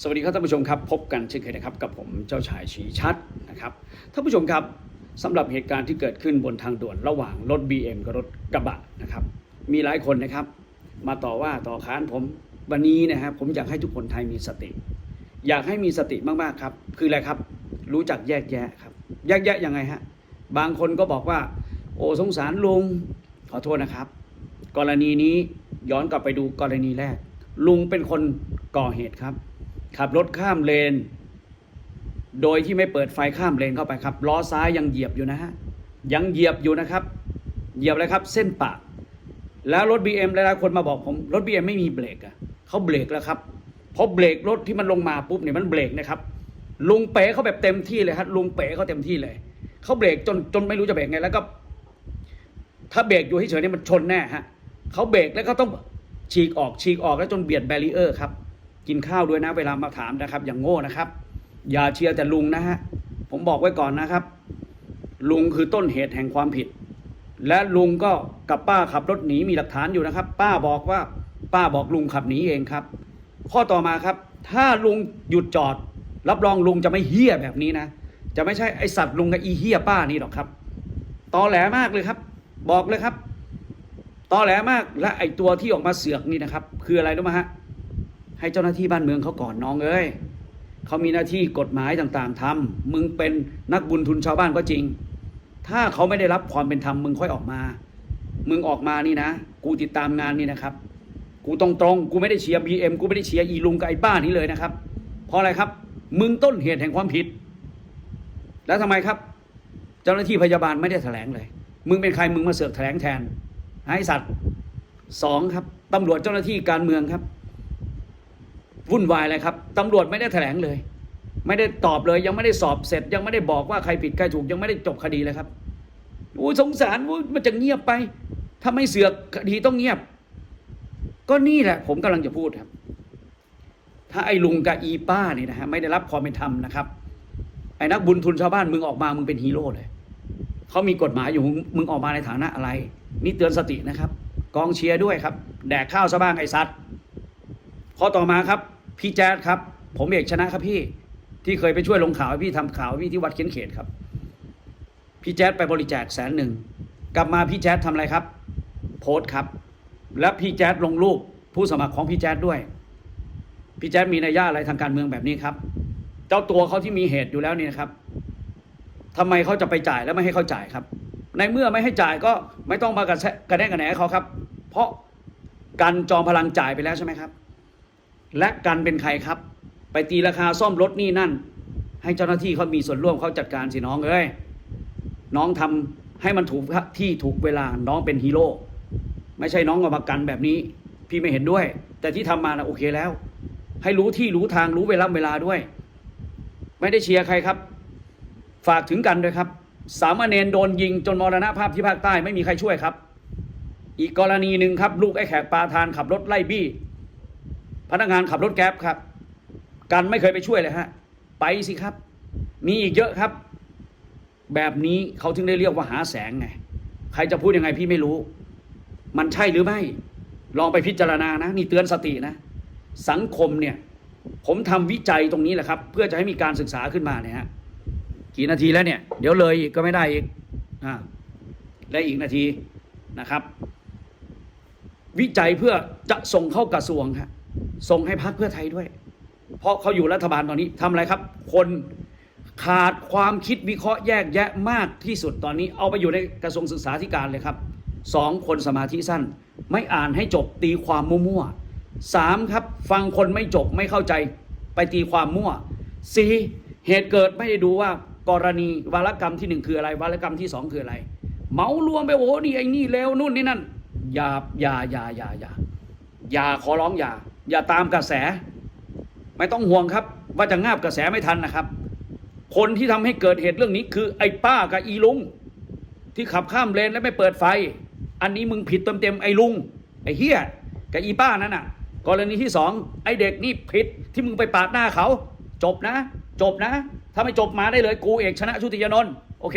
สวัสดีครับท่านผู้ชมครับ พบกันเช่นเคยนะครับกับผมเจ้าชายชีชัดนะครับท่านผู้ชมครับสำหรับเหตุการณ์ที่เกิดขึ้นบนทางด่วนระหว่างรถ BM กับรถกระบะนะครับมีหลายคนนะครับมาต่อว่าต่อค้านผมวันนี้นะครับผมอยากให้ทุกคนไทยมีสติ อยากให้มีสติมากๆครับ คืออะไรครับ รู้จักแยกแยะครับ แยกแยะยังไงฮะบางคนก็บอกว่า โอ้สงสารลุงขอโทษนะครับ กรณีนี้ย้อนกลับไปดูกรณีแรก ลุงเป็นคนก่อเหตุครับ ขับรถข้ามเลน โดยที่ไม่เปิดไฟข้ามเลนเข้าไปครับล้อซ้ายยังเหยียบอยู่นะฮะยังเหยียบอยู่นะครับ เหยียบอะไรครับ เส้นปะแล้วรถ BM หลายๆคนมาบอกผมรถ BM ไม่มีเบรกอะเขาเบรกแล้วครับพอเบรกรถที่มันลงมาปุ๊บเนี่ยมันเบรกนะครับ ลุงเป๋เขาแบบเต็มที่เลยครับลุงเป๋เขาเต็มที่เลยเขาเบรกจนจนไม่รู้จะเบรกไงแล้วก็ ถ้าเบรกอยู่เฉยๆเนี่ยมันชนแน่ฮะเขาเบรกแล้วก็ต้องฉีกออกฉีกออกแล้วจนเบียดแบรีเออร์ครับ กินข้าวด้วยนะเวลามาถามนะครับ อย่างโง่นะครับ อย่าเชียร์แต่ลุงนะฮะผมบอกไว้ก่อนนะครับ ลุงคือต้นเหตุแห่งความผิด และลุงก็กับป้าขับรถหนีมีหลักฐานอยู่นะครับ ป้าบอกว่าป้าบอกลุงขับหนีเองครับ ข้อต่อมาครับ ถ้าลุงหยุดจอด รับรองลุงจะไม่เฮี้ยแบบนี้นะจะไม่ใช่ไอสัตว์ลุงกับอีเฮี้ยป้านี่หรอกครับตอแหลมากเลยครับ บอกเลยครับตอแหลมากและไอตัวที่ออกมาเสือกนี่นะครับ คืออะไรรู้ไหมฮะ ให้เจ้าหน้าที่บ้านเมืองเขาก่อนน้องเอ้ยเขามีหน้าที่กฎหมายต่างๆทำมึงเป็นนักบุญทุนชาวบ้านก็จริง ถ้าเขาไม่ได้รับความเป็นธรรมมึงค่อยออกมา มึงออกมานี่นะ กูติดตามงานนี่นะครับ กูตรงๆ กูไม่ได้เชียร์บีเอ็มกูไม่ได้เชียร์อีลุงกับไอ้ป้านี้เลยนะครับ เพราะอะไรครับ มึงต้นเหตุแห่งความผิด แล้วทำไมครับ เจ้าหน้าที่พยาบาลไม่ได้แถลงเลย มึงเป็นใครมึงมาเสือกแถลงแทนให้สัตว์สองครับตำรวจเจ้าหน้าที่การเมืองครับ วุ่นวายเลยครับตำรวจไม่ได้แถลงเลย ไม่ได้ตอบเลย ยังไม่ได้สอบเสร็จ ยังไม่ได้บอกว่าใครผิดใครถูกยังไม่ได้จบคดีเลยครับอู้สงสารอู้มันจะเงียบไป ถ้าไม่เสือกคดีต้องเงียบ ก็นี่แหละ ผมกำลังจะพูดครับ ถ้าไอ้ลุงกับอีป้านี่นะฮะไม่ได้รับความเป็นธรรมนะครับไอ้นักบุญทุนชาวบ้านมึงออกมามึงเป็นฮีโร่เลยเขามีกฎหมายอยู่มึงออกมาในฐานะอะไร นี่เตือนสตินะครับ กองเชียร์ด้วยครับ แดกข้าวซะบ้างไอ้สัตว์ข้อต่อมาครับ พี่แจ๊ดครับ ผมเอกชนะครับพี่ที่เคยไปช่วยลงข่าวให้พี่ทำข่าวให้พี่ที่วัดเขียนเขตครับ พี่แจ๊ดไปบริจาคแสนหนึ่งกลับมาพี่แจ๊ดทำอะไรครับ โพสต์ครับ และพี่แจ๊ดลงรูปผู้สมัครของพี่แจ๊ดด้วย พี่แจ๊ดมีนัยยะอะไรทางการเมืองแบบนี้ครับ เจ้าตัวเขาที่มีเหตุอยู่แล้วนี่นะครับทำไมเขาจะไปจ่ายแล้วไม่ให้เขาจ่ายครับ ในเมื่อไม่ให้จ่ายก็ไม่ต้องมากระแสกระแนกระแหนเขาครับ เพราะกันจอมพลังจ่ายไปแล้วใช่ไหมครับ และกันเป็นใครครับ ไปตีราคาซ่อมรถนี่นั่น ให้เจ้าหน้าที่เขามีส่วนร่วมเขาจัดการสิน้องเอ้ยน้องทำให้มันถูกที่ถูกเวลาน้องเป็นฮีโร่ไม่ใช่น้องเอามากันแบบนี้ พี่ไม่เห็นด้วย แต่ที่ทำมานะโอเคแล้ว ให้รู้ที่รู้ทางรู้เวลาเวลาด้วย ไม่ได้เชียร์ใครครับ ฝากถึงกันด้วยครับ สามเณรโดนยิงจนมรณภาพที่ภาคใต้ไม่มีใครช่วยครับ อีกกรณีหนึ่งครับ ลูกไอ้แขกปาทานขับรถไล่บี้ พนักงานขับรถแก๊ปครับ กันไม่เคยไปช่วยเลยฮะ ไปสิครับ มีอีกเยอะครับ แบบนี้เขาถึงได้เรียกว่าหาแสงไง ใครจะพูดยังไงพี่ไม่รู้ มันใช่หรือไม่ ลองไปพิจารณานะ นี่เตือนสตินะ สังคมเนี่ย ผมทำวิจัยตรงนี้แหละครับ เพื่อจะให้มีการศึกษาขึ้นมาเนี่ยฮะ กี่นาทีแล้วเนี่ย เดี๋ยวเลยอีกก็ไม่ได้อีก อ่าและอีกนาทีนะครับ วิจัยเพื่อจะส่งเข้ากระทรวงครับ ส่งให้พักเพื่อไทยด้วย เพราะเขาอยู่รัฐบาลตอนนี้ทำอะไรครับ คนขาดความคิดวิเคราะห์แยกแยะมากที่สุดตอนนี้ เอาไปอยู่ในกระทรวงศึกษาธิการเลยครับสองคนสมาธิสั้น ไม่อ่านให้จบตีความมั่วๆสามครับ ฟังคนไม่จบไม่เข้าใจไปตีความมั่วสี่เหตุเกิดไม่ได้ดูว่ากรณีวารกรรมที่หนึ่งคืออะไร วารกรรมที่สองคืออะไร เมารวมไปโอ้โหนี่ไอ้นี่เลวนู่นนี่นั่นอย่าอย่าอย่าอย่าอย่าอย่าขอร้องอย่า อย่าตามกระแส ไม่ต้องห่วงครับ ว่าจะงาบกระแสไม่ทันนะครับ คนที่ทำให้เกิดเหตุเรื่องนี้คือไอ้ป้ากับอีลุง ที่ขับข้ามเลนและไม่เปิดไฟ อันนี้มึงผิดเต็มๆไอ้ลุงไอ้เฮียกับอีป้านั่นน่ะ กรณีที่สองไอ้เด็กนี่ผิดที่มึงไปปาดหน้าเขา จบนะ จบนะ ถ้าไม่จบมาได้เลยกูเอกชนะชุติยนนท์โอเค